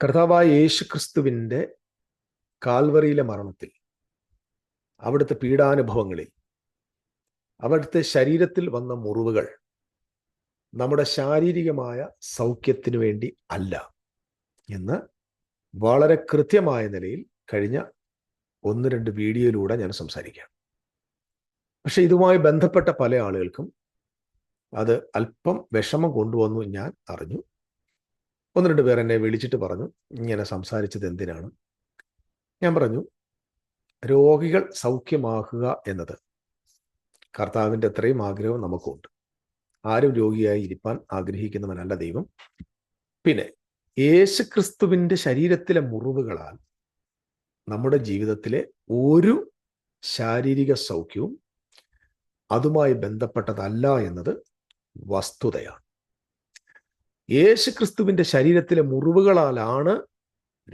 കർത്താവായ യേശു ക്രിസ്തുവിന്റെ കാൽവറിയിലെ മരണത്തിൽ അവിടുത്തെ പീഡാനുഭവങ്ങളിൽ അവിടുത്തെ ശരീരത്തിൽ വന്ന മുറിവുകൾ നമ്മുടെ ശാരീരികമായ സൗഖ്യത്തിനു വേണ്ടി അല്ല എന്ന് വളരെ കൃത്യമായ നിലയിൽ കഴിഞ്ഞ ഒന്ന് രണ്ട് വീഡിയോയിലൂടെ ഞാൻ സംസാരിക്കാം. പക്ഷെ ഇതുമായി ബന്ധപ്പെട്ട പല ആളുകൾക്കും അത് അല്പം വിഷമം കൊണ്ടുവന്നു ഞാൻ അറിഞ്ഞു. ഒന്ന് രണ്ട് പേർ എന്നെ വിളിച്ചിട്ട് പറഞ്ഞു ഇങ്ങനെ സംസാരിച്ചത് എന്തിനാണ്? ഞാൻ പറഞ്ഞു രോഗികൾ സൗഖ്യമാക്കുക എന്നത്. കർത്താവിന്റെ അത്രയും ആഗ്രഹം നമുക്കുണ്ട്. ആരും രോഗിയായി ഇരിപ്പാൻ ആഗ്രഹിക്കുന്നവനല്ല ദൈവം. പിന്നെ യേശു ക്രിസ്തുവിന്റെ ശരീരത്തിലെ മുറിവുകളാൽ നമ്മുടെ ജീവിതത്തിലെ ഒരു ശാരീരിക സൗഖ്യവും അതുമായി ബന്ധപ്പെട്ടതല്ല എന്നത് വസ്തുതയാണ്. യേശു ക്രിസ്തുവിന്റെ ശരീരത്തിലെ മുറിവുകളാലാണ്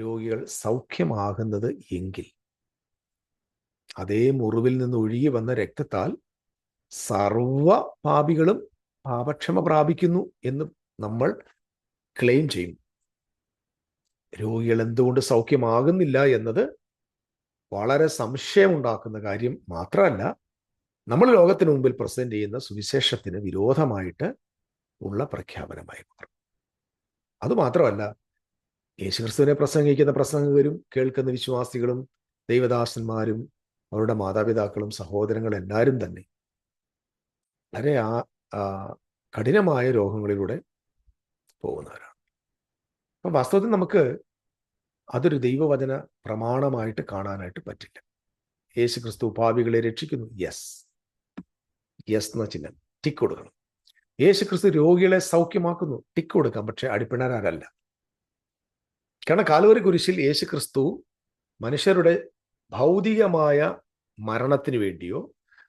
രോഗികൾ സൗഖ്യമാകുന്നത് എങ്കിൽ. അതേ മുറിവിൽ നിന്ന് ഒഴുകി വന്ന രക്തത്താൽ സർവ പാപികളും പാപക്ഷമ പ്രാപിക്കുന്നു എന്ന് നമ്മൾ ക്ലെയിം ചെയ്യും. രോഗികൾ എന്തുകൊണ്ട് സൗഖ്യമാകുന്നില്ല എന്നത് വളരെ സംശയമുണ്ടാക്കുന്ന കാര്യം മാത്രമല്ല നമ്മൾ ലോകത്തിന് മുമ്പിൽ പ്രസന്റ് ചെയ്യുന്ന സുവിശേഷത്തിന് വിരോധമായിട്ട് ഉള്ള പ്രഖ്യാപനമായി മാറും. അതുമാത്രമല്ല യേശുക്രിസ്തുവിനെ പ്രസംഗിക്കുന്ന പ്രസംഗകരും കേൾക്കുന്ന വിശ്വാസികളും ദൈവദാസന്മാരും അവരുടെ മാതാപിതാക്കളും സഹോദരങ്ങളും എല്ലാവരും തന്നെ വളരെ ആ കഠിനമായ രോഗങ്ങളിലൂടെ പോകുന്നവരാണ്. അപ്പം വാസ്തവത്തിൽ നമുക്ക് അതൊരു ദൈവവചന പ്രമാണമായിട്ട് കാണാനായിട്ട് പറ്റില്ല. യേശു ക്രിസ്തു രക്ഷിക്കുന്നു. യെസ്. യെസ് എന്ന ചിഹ്നം ടിക്ക് കൊടുക്കണം യേശു ക്രിസ്തു രോഗികളെ സൗഖ്യമാക്കുന്നു ടിക്ക് കൊടുക്കാം പക്ഷെ അടിപ്പിണരാരല്ല കാരണം കാലുവരി കുരിശിൽ യേശു ക്രിസ്തു മനുഷ്യരുടെ ഭൗതികമായ മരണത്തിന് വേണ്ടിയോ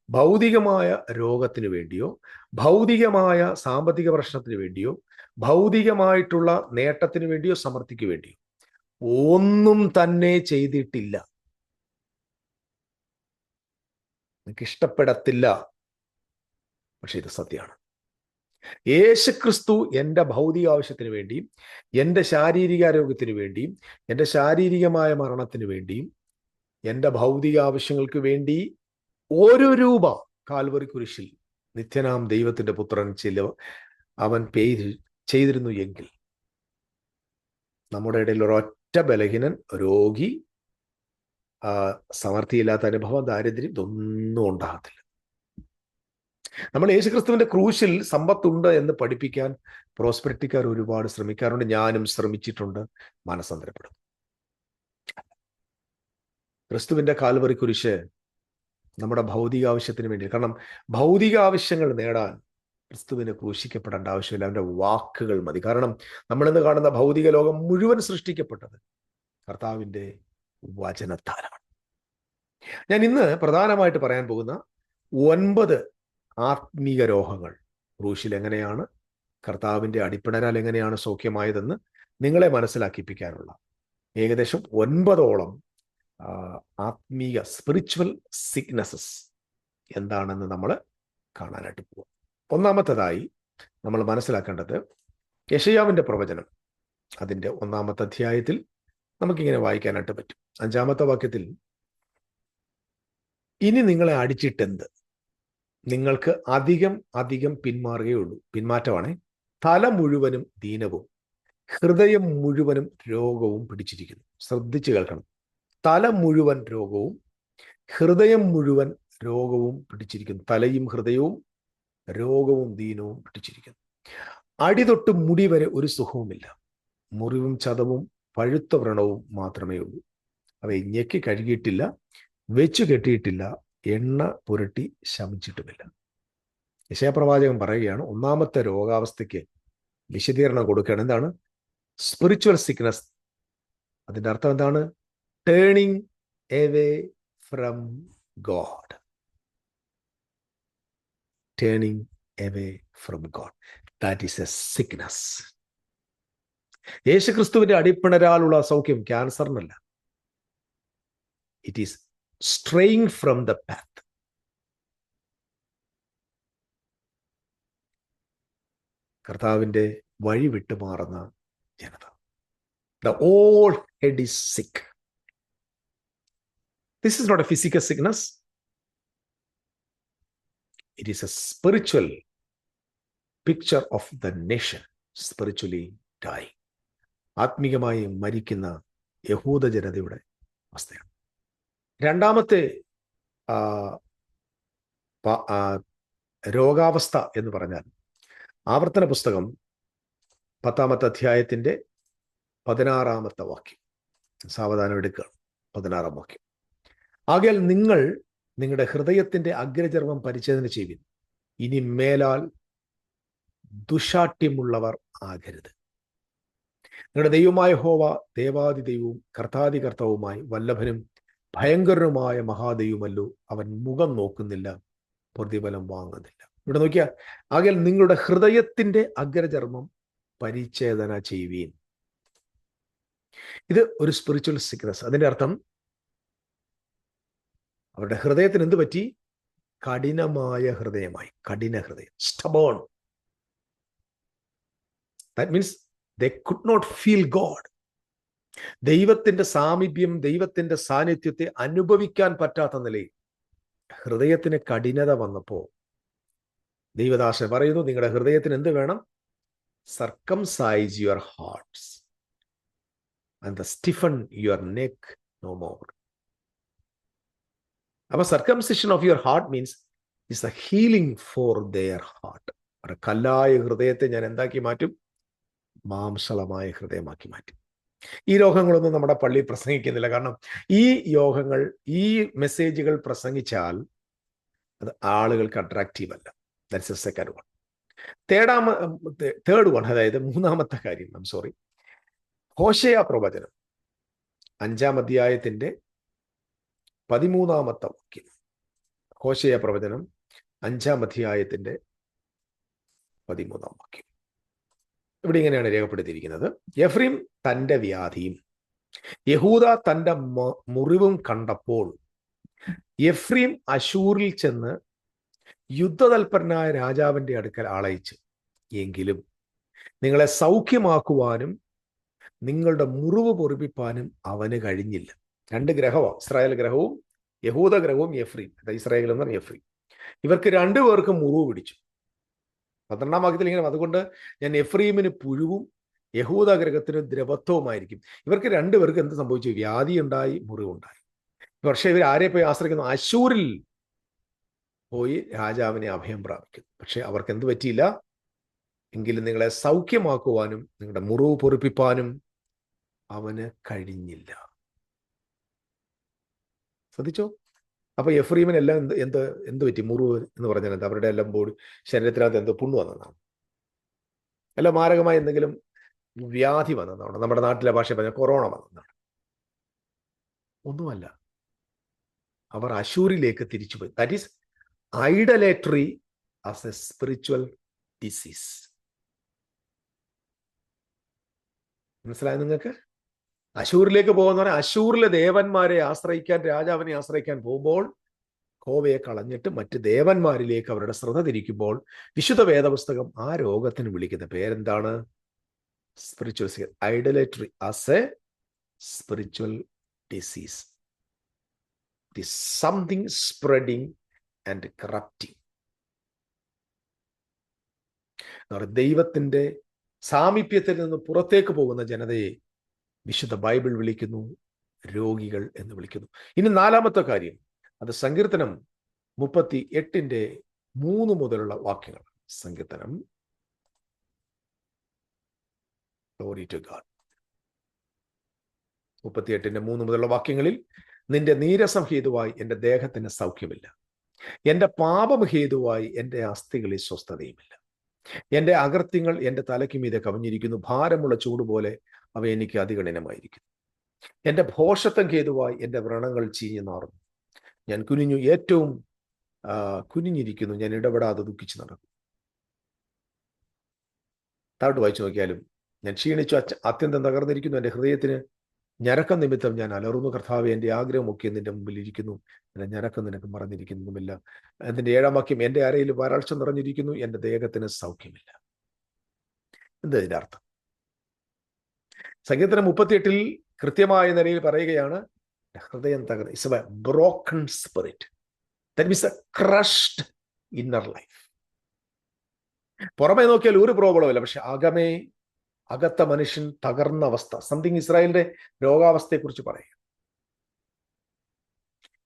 ഭൗതികമായ രോഗത്തിന് വേണ്ടിയോ ഭൗതികമായ സാമ്പത്തിക പ്രശ്നത്തിന് വേണ്ടിയോ ഭൗതികമായിട്ടുള്ള നേട്ടത്തിന് വേണ്ടിയോ സമർത്ഥിക്ക് വേണ്ടിയോ ഒന്നും തന്നെ ചെയ്തിട്ടില്ല. നിങ്ങൾക്ക് ഇഷ്ടപ്പെടത്തില്ല. പക്ഷെ ഇത് സത്യമാണ്. യേശു ക്രിസ്തു എന്റെ ഭൗതിക ആവശ്യത്തിന് വേണ്ടിയും എന്റെ ശാരീരിക ആരോഗ്യത്തിന് വേണ്ടിയും എന്റെ ശാരീരികമായ മരണത്തിന് വേണ്ടിയും എന്റെ ഭൗതിക ആവശ്യങ്ങൾക്ക് വേണ്ടി ഒരു രൂപ കാൽവറി കുരിശിൽ നിത്യനാം ദൈവത്തിന്റെ പുത്രൻ ചില അവൻ പേ ചെയ്തിരുന്നു എങ്കിൽ. നമ്മുടെ ഇടയിൽ ഒരൊറ്റ ബലഹീനൻ രോഗി സമർത്ഥിയില്ലാത്ത അനുഭവം ദാരിദ്ര്യം ഇതൊന്നും ഉണ്ടാകത്തില്ല. നമ്മൾ യേശുക്രിസ്തുവിന്റെ ക്രൂശിൽ സമ്പത്തുണ്ട് എന്ന് പഠിപ്പിക്കാൻ പ്രോസ്പെരിറ്റിക്കാർ ഒരുപാട് ശ്രമിക്കാറുണ്ട്. ഞാനും ശ്രമിച്ചിട്ടുണ്ട്. മനസ്സന്തരപ്പെടും ക്രിസ്തുവിന്റെ കാൽവറി കുരിശ് നമ്മുടെ ഭൗതിക ആവശ്യത്തിന് വേണ്ടി കാരണം ഭൗതിക ആവശ്യങ്ങൾ നേടാൻ ക്രിസ്തുവിന് ക്രൂശിക്കപ്പെടേണ്ട ആവശ്യമില്ല. അവന്റെ വാക്കുകൾ മതി. കാരണം നമ്മളിന്ന് കാണുന്ന ഭൗതിക ലോകം മുഴുവൻ സൃഷ്ടിക്കപ്പെട്ടത് കർത്താവിന്റെ വചനത്താലാണ്. ഞാൻ ഇന്ന് പ്രധാനമായിട്ട് പറയാൻ പോകുന്ന ഒൻപത് ആത്മീക രോഗങ്ങൾ ക്രൂശിൽ എങ്ങനെയാണ്? കർത്താവിന്റെ അടിപ്പിണരാൽ എങ്ങനെയാണ് സൗഖ്യമായതെന്ന് നിങ്ങളെ മനസ്സിലാക്കിപ്പിക്കാനുള്ള ഏകദേശം ഒൻപതോളം ആത്മീക സ്പിരിച്വൽ സിഗ്നസസ് എന്താണെന്ന് നമ്മൾ കാണാനായിട്ട് പോകും ഒന്നാമത്തേതായി നമ്മൾ മനസ്സിലാക്കേണ്ടത് യഷയാവിന്റെ പ്രവചനം. അതിന്റെ ഒന്നാമത്തെ അധ്യായത്തിൽ നമുക്കിങ്ങനെ വായിക്കാനായിട്ട് പറ്റും. അഞ്ചാമത്തെ വാക്യത്തിൽ ഇനി നിങ്ങളെ അടിച്ചിട്ടെന്ത്? നിങ്ങൾക്ക് അധികം അധികം പിന്മാറുകയുള്ളൂ പിന്മാറ്റമാണേ. തല മുഴുവനും ദീനവും ഹൃദയം മുഴുവനും രോഗവും പിടിച്ചിരിക്കുന്നു. ശ്രദ്ധിച്ചു കേൾക്കണം. തല മുഴുവൻ രോഗവും ഹൃദയം മുഴുവൻ രോഗവും പിടിച്ചിരിക്കുന്നു. തലയും ഹൃദയവും രോഗവും ദീനവും പിടിച്ചിരിക്കുന്നു. അടിതൊട്ട് മുടി വരെ ഒരു സുഖവുമില്ല. മുറിവും ചതവും പഴുത്ത വ്രണവും മാത്രമേ ഉള്ളൂ. അവയെ ഞെക്കി കഴുകിയിട്ടില്ല വെച്ചു കെട്ടിയിട്ടില്ല എണ്ണ പുരട്ടി ശമിച്ചിട്ടുമില്ല. യശയപ്രവാചകൻ പറയുകയാണ് ഒന്നാമത്തെ രോഗാവസ്ഥയ്ക്ക് വിശദീകരണം കൊടുക്കുകയാണ്. എന്താണ്? സ്പിരിച്വൽ സിക്നസ് അതിന്റെ അർത്ഥം എന്താണ്? Turning away from God turning away from God that is a sickness യേശുക്രിസ്തുവിന്റെ അടിപ്പിണരാലുള്ള സൗഖ്യം ക്യാൻസറിനല്ല it is straying from the path. കർത്താവിന്റെ വഴി വിട്ടുമാറുന്ന ജനത. The whole head is sick this is not a physical sickness it is a spiritual picture of the nation spiritually die ആത്മീകമായി മരിക്കുന്ന യഹൂദ ജനതയുടെ അവസ്ഥയാണ്. രണ്ടാമത്തെ രോഗാവസ്ഥ എന്ന് പറഞ്ഞാൽ ആവർത്തന പുസ്തകം പത്താമത്തെ അധ്യായത്തിന്റെ പതിനാറാമത്തെ വാക്യം. സാവധാനം എടുക്കുക. പതിനാറാം വാക്യം. ആകയാൽ നിങ്ങൾ നിങ്ങളുടെ ഹൃദയത്തിന്റെ അഗ്രചർമ്മം പരിചേദന ചെയ്യുവിൻ. ഇനി മേലാൽ ദുഷാട്യമുള്ളവർ ആകരുത്. നിങ്ങളുടെ ദൈവമായ ഹോവ ദേവാദി ദൈവവും കർത്താദി കർത്താവുമായി വല്ലഭനും ഭയങ്കരനുമായ മഹാദൈവമല്ലോ അവൻ മുഖം നോക്കുന്നില്ല പ്രതിഫലം വാങ്ങുന്നില്ല. ഇവിടെ നോക്കിയാൽ ആകെ നിങ്ങളുടെ ഹൃദയത്തിന്റെ അഗ്രചർമ്മം പരിച്ഛേദന ചെയ്യുവീൻ. ഇത് ഒരു സ്പിരിച്വൽ സിക്നസ് അതിന്റെ അർത്ഥം അവരുടെ ഹൃദയത്തിന് എന്ത് പറ്റി? കഠിനമായ ഹൃദയമായി. കഠിന ഹൃദയം. Stubborn that means the could not feel God ദൈവത്തിന്റെ സാമീപ്യം ദൈവത്തിന്റെ സാന്നിധ്യത്തെ അനുഭവിക്കാൻ പറ്റാത്ത നിലയിൽ ഹൃദയത്തിന് കഠിനത വന്നപ്പോ ദൈവദാസൻ പറയുന്നു നിങ്ങളുടെ ഹൃദയത്തിന് എന്ത് വേണം? Circum circumcise your hearts and stiffen your neck no more അപ്പൊ circumcision of your heart means is a healing for their heart അവരുടെ കല്ലായ ഹൃദയത്തെ ഞാൻ എന്താക്കി മാറ്റും? മാംസളമായ ഹൃദയമാക്കി മാറ്റും. ഈ രോഗങ്ങളൊന്നും നമ്മുടെ പള്ളി പ്രസംഗിക്കുന്നില്ല. കാരണം ഈ യോഗങ്ങൾ ഈ മെസ്സേജുകൾ പ്രസംഗിച്ചാൽ അത് ആളുകൾക്ക് അട്രാക്റ്റീവ് അല്ല. ദാറ്റ്സ് എ സെക്കൻഡ് വൺ തേർഡാമ തേർഡ് വൺ അതായത് മൂന്നാമത്തെ കാര്യം ഐം സോറി ഹോഷയ പ്രവചനം അഞ്ചാം അധ്യായത്തിന്റെ പതിമൂന്നാമത്തെ വാക്യം. ഹോഷയ പ്രവചനം അഞ്ചാം അധ്യായത്തിന്റെ പതിമൂന്നാം വാക്യം. ഇവിടെ ഇങ്ങനെയാണ് രേഖപ്പെടുത്തിയിരിക്കുന്നത്. എഫ്രീം തന്റെ വ്യാധിയും യഹൂദ തന്റെ മുറിവും കണ്ടപ്പോൾ എഫ്രീം അശൂറിൽ ചെന്ന് യുദ്ധതൽപരനായ രാജാവിന്റെ അടുക്കൽ ആളയിച്ച്. എങ്കിലും നിങ്ങളെ സൗഖ്യമാക്കുവാനും നിങ്ങളുടെ മുറിവ് പൊറിപ്പിപ്പാനും അവന് കഴിഞ്ഞില്ല. രണ്ട് ഗ്രഹമാണ് ഇസ്രായേൽ ഗ്രഹവും യഹൂദ ഗ്രഹവും എഫ്രീം ഇസ്രായേൽ എന്ന് പറഞ്ഞാൽ എഫ്രീം ഇവർക്ക് രണ്ടുപേർക്കും മുറിവ് പിടിച്ചു. പന്ത്രണ്ടാം വാക്യത്തിൽ ഇങ്ങനെ അതുകൊണ്ട് ഞാൻ എഫ്രീമിന് പുഴുവും യഹൂദാഗ്രഹത്തിന് ദ്രവത്വവുമായിരിക്കും. ഇവർക്ക് രണ്ടുപേർക്ക് എന്ത് സംഭവിച്ചു? വ്യാധി ഉണ്ടായി മുറിവുണ്ടായി. പക്ഷെ ഇവർ ആരെ പോയി ആശ്രയിക്കുന്നു? അശൂരിൽ പോയി രാജാവിനെ അഭയം പ്രാപിക്കുന്നു. പക്ഷെ അവർക്ക് എന്ത് പറ്റിയില്ല? എങ്കിലും നിങ്ങളെ സൗഖ്യമാക്കുവാനും നിങ്ങളുടെ മുറിവ് പൊറിപ്പിപ്പാനും അവന് കഴിഞ്ഞില്ല. ശ്രദ്ധിച്ചോ? അപ്പൊ എഫ്രീമിന് എല്ലാം എന്ത് എന്ത് എന്ത് പറ്റി? മുറിവ് എന്ന് പറഞ്ഞാൽ എന്താ? അവരുടെ എല്ലാം ബോഡി ശരീരത്തിനകത്ത് എന്തോ പുണ്ണു വന്നതാണ്? അല്ല മാരകമായ എന്തെങ്കിലും വ്യാധി വന്നതാണ്? നമ്മുടെ നാട്ടിലെ ഭാഷ പറഞ്ഞാൽ കൊറോണ വന്നതാണ്? ഒന്നുമല്ല. അവർ അശൂരിലേക്ക് തിരിച്ചു പോയി. That is idolatry as a spiritual disease മനസ്സിലായോ നിങ്ങൾക്ക്? അശൂരിലേക്ക് പോകുന്ന പറഞ്ഞാൽ അശൂരിലെ ദേവന്മാരെ ആശ്രയിക്കാൻ രാജാവിനെ ആശ്രയിക്കാൻ പോകുമ്പോൾ കോവയെ കളഞ്ഞിട്ട് മറ്റ് ദേവന്മാരിലേക്ക് അവരുടെ ശ്രദ്ധ തിരിക്കുമ്പോൾ വിശുദ്ധ വേദപുസ്തകം ആ രോഗത്തിന് വിളിക്കുന്ന പേരെന്താണ്? Spiritual idolatry as a spiritual disease the something spreading and corrupting ദൈവത്തിന്റെ സാമീപ്യത്തിൽ നിന്ന് പുറത്തേക്ക് പോകുന്ന ജനതയെ വിശുദ്ധ ബൈബിൾ വിളിക്കുന്നു രോഗികൾ എന്ന് വിളിക്കുന്നു. ഇനി നാലാമത്തെ കാര്യം അത് സങ്കീർത്തനം മുപ്പത്തി എട്ടിന്റെ മൂന്ന് മുതലുള്ള വാക്യങ്ങൾ. സങ്കീർത്തനം. ഗ്ലോറി ടു മുപ്പത്തിയെട്ടിന്റെ മൂന്ന് മുതലുള്ള വാക്യങ്ങളിൽ നിന്റെ നീരസം ഹേതുവായി എന്റെ ദേഹത്തിന് സൗഖ്യമില്ല. എന്റെ പാപം ഹേതുവായി എന്റെ അസ്ഥികളിൽ സ്വസ്ഥതയുമില്ല. എന്റെ അകൃത്യങ്ങൾ എന്റെ തലയ്ക്ക് മീതെ കവിഞ്ഞിരിക്കുന്നു. ഭാരമുള്ള ചൂട് പോലെ അവ എനിക്ക് എന്റെ ഭോഷത്വം ഹേതുവായി എന്റെ വ്രണങ്ങൾ ചീഞ്ഞു നാറുന്നു. ഞാൻ കുനിഞ്ഞു ഏറ്റവും കുനിഞ്ഞിരിക്കുന്നു. ഞാൻ ഇടപെടാതെ ദുഃഖിച്ചു നടക്കും താഴോട്ട് വായിച്ചു നോക്കിയാലും ഞാൻ ക്ഷീണിച്ചു അത്യന്തം തകർന്നിരിക്കുന്നു. എന്റെ ഹൃദയത്തിന് ഞരക്കം നിമിത്തം ഞാൻ അലറുന്നു. കർത്താവ് എന്റെ ആഗ്രഹമൊക്കെ നിന്റെ മുമ്പിൽ ഇരിക്കുന്നു. എന്റെ ഞരക്കം നിനക്ക് മറന്നിരിക്കുന്നുമില്ല അതിന്റെ ഏഴാം വാക്യം എന്റെ അരയിൽ വരൾച്ച നിറഞ്ഞിരിക്കുന്നു. എന്റെ ദേഹത്തിന് സൗഖ്യമില്ല. എന്താ ഇതിന്റെ അർത്ഥം? സംഗീതത്തിന് മുപ്പത്തിയെട്ടിൽ കൃത്യമായ നിലയിൽ പറയുകയാണ് ഹൃദയം തകർന്ന് is a broken spirit that means a crushed inner life പുറമേ നോക്കിയാൽ ഒരു പ്രോബ്ലം ഇല്ല പക്ഷെ അകമേ അകത്ത മനുഷ്യൻ തകർന്ന അവസ്ഥ. സംതിങ് ഇസ്രായേലിന്റെ രോഗാവസ്ഥയെ കുറിച്ച് പറയുക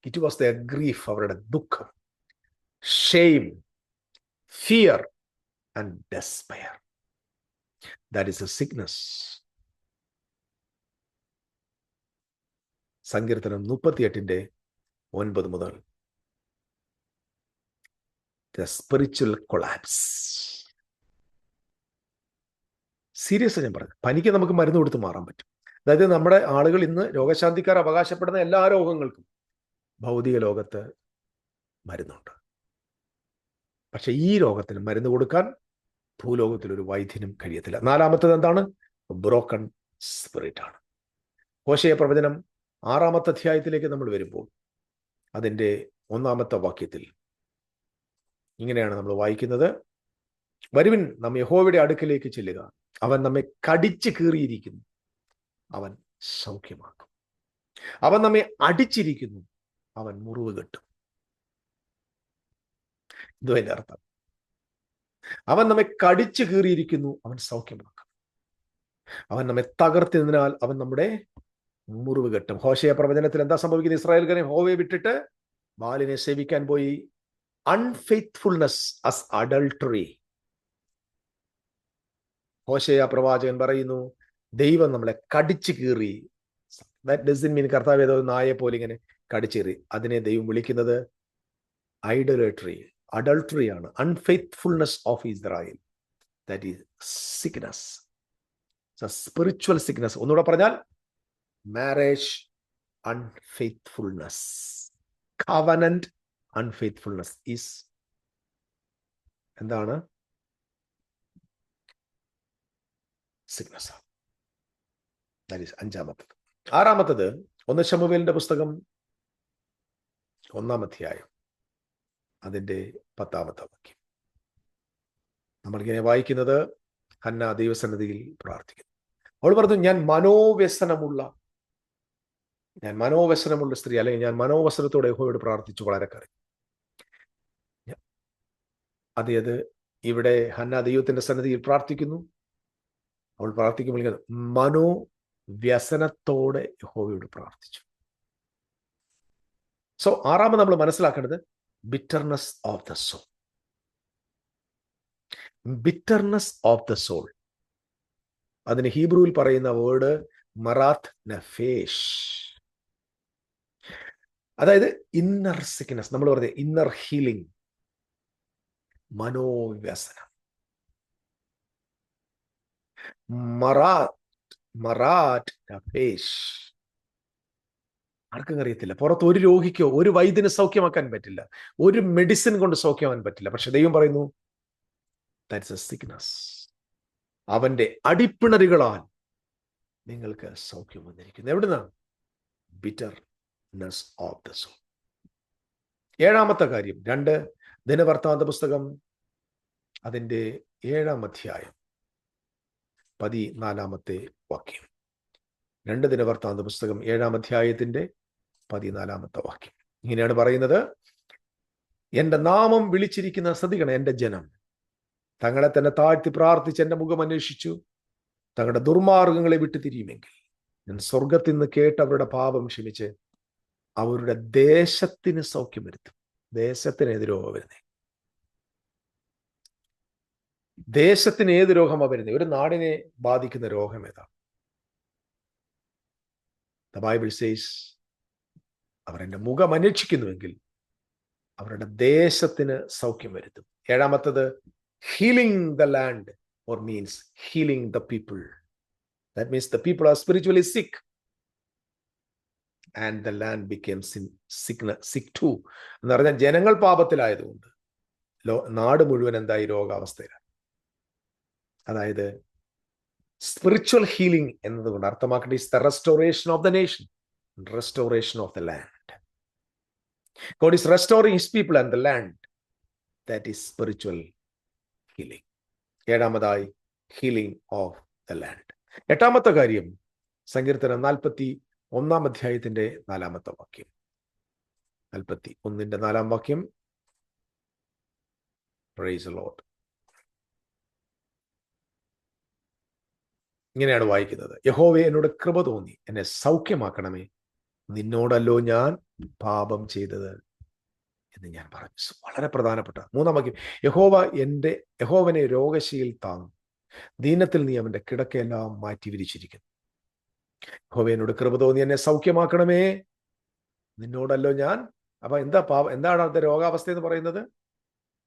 ഇറ്റ് വാസ് ദ ഗ്രീഫ് അവരുടെ ദുഃഖം shame fear and despair that is a sickness സങ്കീർത്തനം മുപ്പത്തിയെട്ടിന്റെ ഒൻപത് മുതൽ. സ്പിരിച്വൽ കൊളാപ്സ് സീരിയസ് ഞാൻ പറഞ്ഞു പനിക്ക് നമുക്ക് മരുന്ന് കൊടുത്ത് മാറാൻ പറ്റും. അതായത് നമ്മുടെ ആളുകൾ ഇന്ന് രോഗശാന്തിക്കാർ അവകാശപ്പെടുന്ന എല്ലാ രോഗങ്ങൾക്കും ഭൗതിക ലോകത്ത് മരുന്നുണ്ട്. പക്ഷെ ഈ രോഗത്തിന് മരുന്ന് കൊടുക്കാൻ ഭൂലോകത്തിൽ ഒരു വൈദ്യനും കഴിയത്തില്ല. നാലാമത്തത് എന്താണ്? ബ്രോക്കൺ സ്പിരിറ്റ് ആണ്. കോശയ പ്രവചനം ആറാമത്തെ അധ്യായത്തിലേക്ക് നമ്മൾ വരുമ്പോൾ അതിന്റെ ഒന്നാമത്തെ വാക്യത്തിൽ ഇങ്ങനെയാണ് നമ്മൾ വായിക്കുന്നത്. വരുവിൻ നമ്മ യഹോവയുടെ അടുക്കലേക്ക് ചെല്ലുക. അവൻ നമ്മെ കടിച്ചു കീറിയിരിക്കുന്നു. അവൻ സൗഖ്യമാക്കും. അവൻ നമ്മെ അടിച്ചിരിക്കുന്നു. അവൻ മുറിവ് കെട്ടും. ഇതും എന്റെ അർത്ഥം. അവൻ നമ്മെ കടിച്ചു കീറിയിരിക്കുന്നു. അവൻ സൗഖ്യമാക്കും. അവൻ നമ്മെ തകർത്തിരുന്നതിനാൽ അവൻ നമ്മുടെ മുറിവ് കെട്ടും. ഹോശയ പ്രവചനത്തിൽ എന്താ സംഭവിക്കുന്നത്? ഇസ്രായേൽക്കാരെ ഹോവയെ വിട്ടിട്ട് ബാലിനെ സേവിക്കാൻ പോയി. അൺഫെയ്ത്ത്ഫുൾനെസ് അസ് അഡൾട്ടറി ഹോശയ പ്രവാചകൻ പറയുന്നു ദൈവം നമ്മളെ കടിച്ചു കീറി. ദാറ്റ് മീൻ കർത്താവ് ഏതോ നായെ പോലെ ഇങ്ങനെ കടിച്ചേറി അതിനെ ദൈവം വിളിക്കുന്നത് ഐഡലേറ്ററി അഡൾട്ടറി ആണ്. Unfaithfulness of Israel that is sickness spiritual sickness ഒന്നുകൂടെ പറഞ്ഞാൽ marriage unfaithfulness covenant unfaithfulness is എന്താണ്? സിക്നസ് അഞ്ചാമത്തത്. ആറാമത്തത് ഒന്ന് ശമുവേലിന്റെ പുസ്തകം ഒന്നാം അധ്യായം അതിന്റെ പത്താമത്തെ വാക്യം. നമ്മളിങ്ങനെ വായിക്കുന്നത് ഹന്ന ദൈവസന്നിധിയിൽ പ്രാർത്ഥിക്കുന്നു. അവൾ പറഞ്ഞു ഞാൻ മനോവ്യസനമുള്ള ഞാൻ മനോവ്യസനമുള്ള സ്ത്രീ അല്ലെങ്കിൽ ഞാൻ മനോവ്യസനത്തോടെ യഹോയോട് പ്രാർത്ഥിച്ചു വളരെ കറി. അതെ ഇവിടെ ഹന്ന ദൈവത്തിന്റെ സന്നദ്ധിയിൽ പ്രാർത്ഥിക്കുന്നു. അവൾ പ്രാർത്ഥിക്കുമ്പോൾ മനോ വ്യസനത്തോടെ യഹോവയോട് പ്രാർത്ഥിച്ചു. സോ ആറാമത് നമ്മൾ മനസ്സിലാക്കേണ്ടത് bitterness of the soul bitterness of the soul അതിന് ഹീബ്രുവിൽ പറയുന്ന വേർഡ് മറാത്ത് നഫേഷ്. അതായത് ഇന്നർ സിക്നസ് നമ്മൾ പറഞ്ഞ ഇന്നർ ഹീലിംഗ് മനോവ്യസനം. മറാറ്റ് നഫേഷ്. ആർക്കും അറിയത്തില്ല. പുറത്ത് ഒരു രോഗിക്കോ ഒരു വൈദ്യന് സൗഖ്യമാക്കാൻ പറ്റില്ല. ഒരു മെഡിസിൻ കൊണ്ട് സൗഖ്യമാക്കാൻ പറ്റില്ല. പക്ഷെ ദൈവം പറയുന്നു ദാറ്റ്സ് എ സിക്നസ് അവന്റെ അടിപ്പിണറുകളാൽ നിങ്ങൾക്ക് സൗഖ്യം വന്നിരിക്കുന്നു. എവിടുന്നാണ് ബിറ്റർനെസ് ഓഫ് ദ സോൾ ഏഴാമത്തെ കാര്യം രണ്ട് ദിനവർത്താന്ത പുസ്തകം അതിന്റെ ഏഴാം അധ്യായം പതിനാലാമത്തെ വാക്യം. രണ്ട് ദിനവർത്താന്ത പുസ്തകം ഏഴാം അധ്യായത്തിന്റെ പതിനാലാമത്തെ വാക്യം. ഇങ്ങനെയാണ് പറയുന്നത്. എന്റെ നാമം വിളിച്ചിരിക്കുന്ന ശ്രദ്ധിക്കണം എന്റെ ജനം. തങ്ങളെ തന്നെ താഴ്ത്തി പ്രാർത്ഥിച്ച് എന്റെ മുഖം അന്വേഷിച്ചു. തങ്ങളുടെ ദുർമാർഗങ്ങളെ വിട്ടു തിരിയുമെങ്കിൽ ഞാൻ സ്വർഗത്തിൽ നിന്ന് കേട്ട് അവരുടെ പാപം ക്ഷമിച്ച് അവരുടെ ദേശത്തിന് സൗഖ്യം വരുത്തും. ദേശത്തിന് ഏത് രോഗം വരുന്നേ. ദേശത്തിന് ഏത് രോഗമാണ് വരുന്നത് ഒരു നാടിനെ ബാധിക്കുന്ന രോഗം ഏതാ? ദ ബൈബിൾ സേസ് അവർ എന്റെ മുഖം അന്വേഷിക്കുന്നുവെങ്കിൽ അവരുടെ ദേശത്തിന് സൗഖ്യം വരുത്തും. ഏഴാമത്തത് healing the land or means healing the people that means the people are spiritually sick and the land became sin സിഗ്ന sick to എന്ന് പറഞ്ഞാൽ ജനങ്ങൾ പാപത്തിലായതുകൊണ്ട് ലോ നാട് മുഴുവൻ എന്തായി? രോഗാവസ്ഥയിലാണ് അതായത് സ്പിരിച്വൽ ഹീലിംഗ് എന്നതുകൊണ്ട് അർത്ഥമാക്കേണ്ട is the restoration of the nation restoration of the land God is restoring his people and the land that is spiritual healing ഏഴാമതായി healing of the land എട്ടാമത്തെ കാര്യം സങ്കീർത്തനം നാൽപ്പത്തി ഒന്നാം അധ്യായത്തിന്റെ നാലാമത്തെ വാക്യം. നാൽപ്പത്തി ഒന്നിന്റെ നാലാം വാക്യം. പ്രൈസ് ലോട്ട് ഇങ്ങനെയാണ് വായിക്കുന്നത്. യഹോവെ എന്നോട് കൃപ തോന്നി. എന്നെ സൗഖ്യമാക്കണമേ. നിന്നോടല്ലോ ഞാൻ പാപം ചെയ്തത് എന്ന് ഞാൻ പറഞ്ഞു. വളരെ പ്രധാനപ്പെട്ട മൂന്നാം വാക്യം. യഹോവ എന്റെ യഹോവനെ രോഗശീൽ താങ്ങും. ദീനത്തിൽ നീ അവന്റെ കിടക്കയെല്ലാം മാറ്റി വിരിച്ചിരിക്കുന്നു യഹോവ എന്നോട് കൃപ തോന്നി എന്നെ സൗഖ്യമാക്കണമേ. നിന്നോടല്ലോ ഞാൻ. അപ്പൊ എന്താ പാപം? എന്താണ് അവിടുത്തെ രോഗാവസ്ഥ എന്ന് പറയുന്നത്?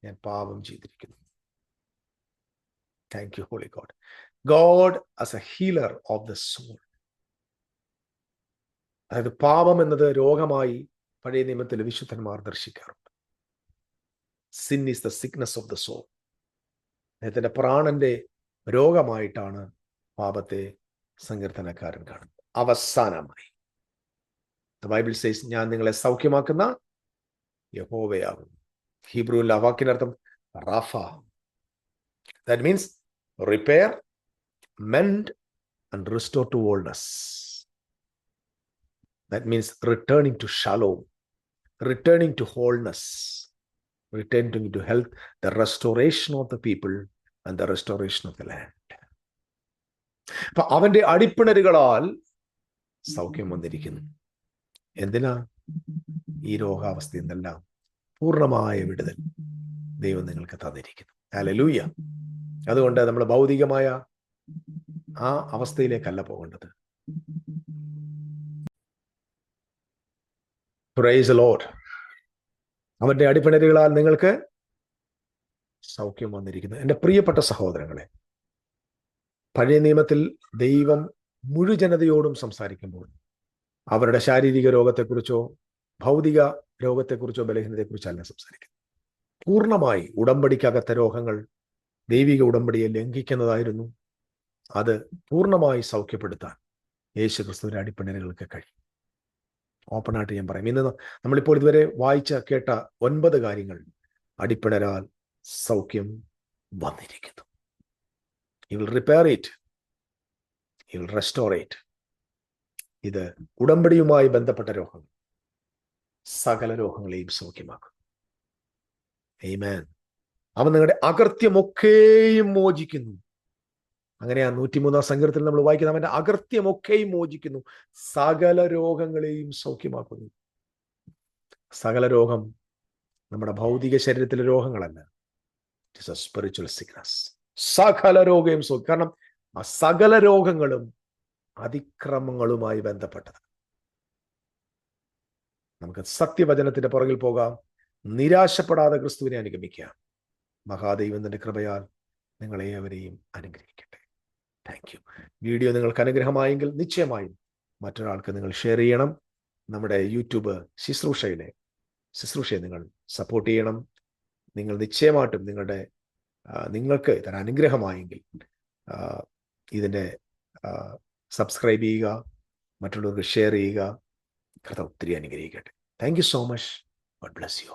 ഞാൻ പാപം ചെയ്തിരിക്കുന്നു. Thank you holy God God as a healer of the soul അതായത് പാപം എന്നത് രോഗമായി പഴയ നിയമത്തിൽ വിശുദ്ധന്മാർ ദർശിക്കാറുണ്ട്. Sin is the sickness of the soul അദ്ദേഹത്തിന്റെ പ്രാണന്റെ രോഗമായിട്ടാണ് പാപത്തെ സങ്കീർത്തനക്കാരൻ കാണുന്നത് അവസാനമായി ബൈബിൾ സേസ് ഞാൻ നിങ്ങളെ സൗഖ്യമാക്കുന്ന യഹോവയാകും ഹീബ്രുവിൽ ആ വാക്കിനർത്ഥം rapha that means repair mend and restore to wholeness That means returning to shalom, returning to wholeness, returning to health, the restoration of the people and the restoration of the land. അപ്പൊ അവന്റെ അടിപ്പിണരുകളാൽ സൗഖ്യം വന്നിരിക്കുന്നു. എന്തിനാ? ഈ രോഗാവസ്ഥയിൽ നിന്നെല്ലാം പൂർണമായ വിടുതൽ ദൈവം നിങ്ങൾക്ക് തന്നിരിക്കുന്നു. അലലൂയ അതുകൊണ്ട് നമ്മൾ ഭൗതികമായ ആ അവസ്ഥയിലേക്കല്ല പോകേണ്ടത്. പ്രൈസ് ലോഡ് അവന്റെ അടിപ്പിണരുകളാൽ നിങ്ങൾക്ക് സൗഖ്യം വന്നിരിക്കുന്നു. എന്റെ പ്രിയപ്പെട്ട സഹോദരങ്ങളെ പഴയ നിയമത്തിൽ ദൈവം മുഴുജനതയോടും സംസാരിക്കുമ്പോൾ അവരുടെ ശാരീരിക രോഗത്തെക്കുറിച്ചോ ഭൗതിക രോഗത്തെക്കുറിച്ചോ ബലഹീനതയെക്കുറിച്ചല്ല സംസാരിക്കുന്നത്. പൂർണമായി ഉടമ്പടിക്കകത്തെ രോഗങ്ങൾ ദൈവിക ഉടമ്പടിയെ ലംഘിക്കുന്നതായിരുന്നു. അത് പൂർണമായി സൗഖ്യപ്പെടുത്താൻ യേശു ക്രിസ്തുവിന്റെ അടിപ്പണികൾക്ക് കഴിയും ഓപ്പണായിട്ട് ഞാൻ പറയും. ഇന്ന് നമ്മളിപ്പോൾ ഇതുവരെ വായിച്ച കേട്ട ഒൻപത് കാര്യങ്ങൾ അടിപ്പിണരാൽ സൗഖ്യം വന്നിരിക്കുന്നു. You will repair it he will restore it ഇത് ഉടമ്പടിയുമായി ബന്ധപ്പെട്ട രോഗങ്ങൾ സകല രോഗങ്ങളെയും സൗഖ്യമാക്കും. Amen. അവൻ നിങ്ങളുടെ അകർത്യമൊക്കെയും മോചിക്കുന്നു. അങ്ങനെ ആ നൂറ്റിമൂന്നാം സങ്കീർത്തിൽ നമ്മൾ വായിക്കുന്ന അവന്റെ അകർത്യമൊക്കെയും മോചിക്കുന്നു. സകല രോഗങ്ങളെയും സൗഖ്യമാക്കുന്നു. സകല രോഗം നമ്മുടെ ഭൗതിക ശരീരത്തിലെ രോഗങ്ങളല്ല. It is a spiritual sickness സകല രോഗയും സുഖം കാരണം ആ സകല രോഗങ്ങളും അതിക്രമങ്ങളുമായി ബന്ധപ്പെട്ടത് നമുക്ക് സത്യവചനത്തിന്റെ പുറകിൽ പോകാം. നിരാശപ്പെടാതെ ക്രിസ്തുവിനെ അനുഗമിക്കാം. മഹാദൈവത്തിന്റെ കൃപയാൽ നിങ്ങളേവരെയും അനുഗ്രഹിക്കട്ടെ. താങ്ക് യു വീഡിയോ നിങ്ങൾക്ക് അനുഗ്രഹമായെങ്കിൽ നിശ്ചയമായും മറ്റൊരാൾക്ക് നിങ്ങൾ ഷെയർ ചെയ്യണം. നമ്മുടെ യൂട്യൂബ് ശുശ്രൂഷയിലെ ശുശ്രൂഷയെ നിങ്ങൾ സപ്പോർട്ട് ചെയ്യണം. നിങ്ങൾ നിശ്ചയമായിട്ടും നിങ്ങളുടെ നിങ്ങൾക്ക് ഇതൊരു അനുഗ്രഹമായെങ്കിൽ ഇതിനെ സബ്സ്ക്രൈബ് ചെയ്യുക മറ്റുള്ളവർക്ക് ഷെയർ ചെയ്യുക. കഥ ഒത്തിരി അനുഗ്രഹിക്കട്ടെ. Thank you so much God bless you